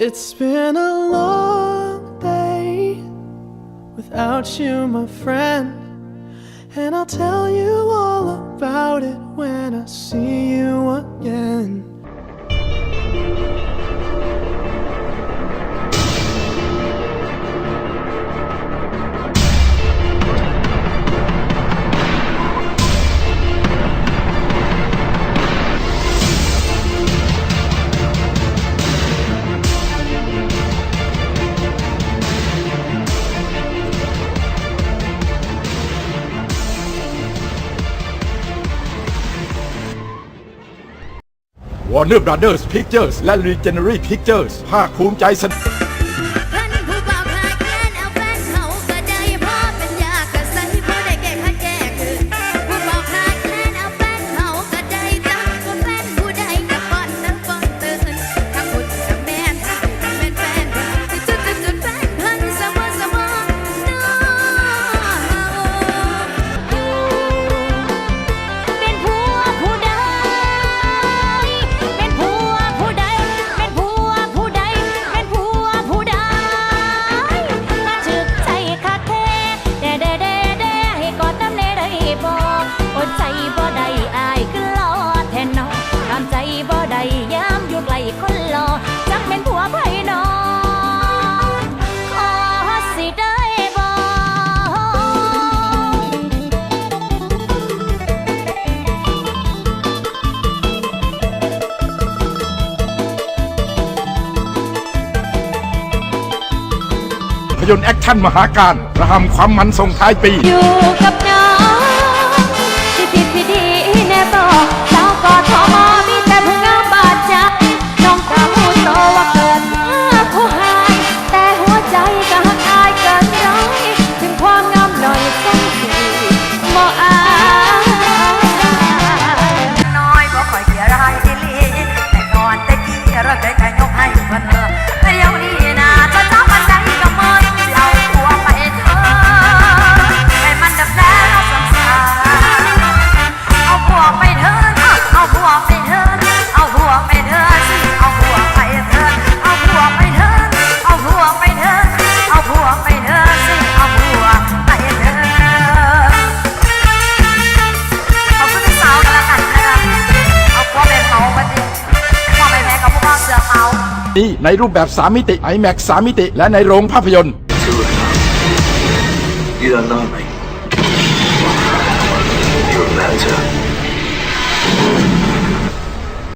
It's been a long day without you, my friend. And I'll tell you all about it when I see you again. Warner Brothers Pictures และ Legendary Pictures ภาคภูมิใจเสนอ ยนตร์แอคชั่นมหาการระหำความมันส่งท้ายปี อยู่กับ นี้ในรูปแบบ 3 มิติ IMAX 3 มิติ และในโรงภาพยนตร์ You don't know me. You're a manager.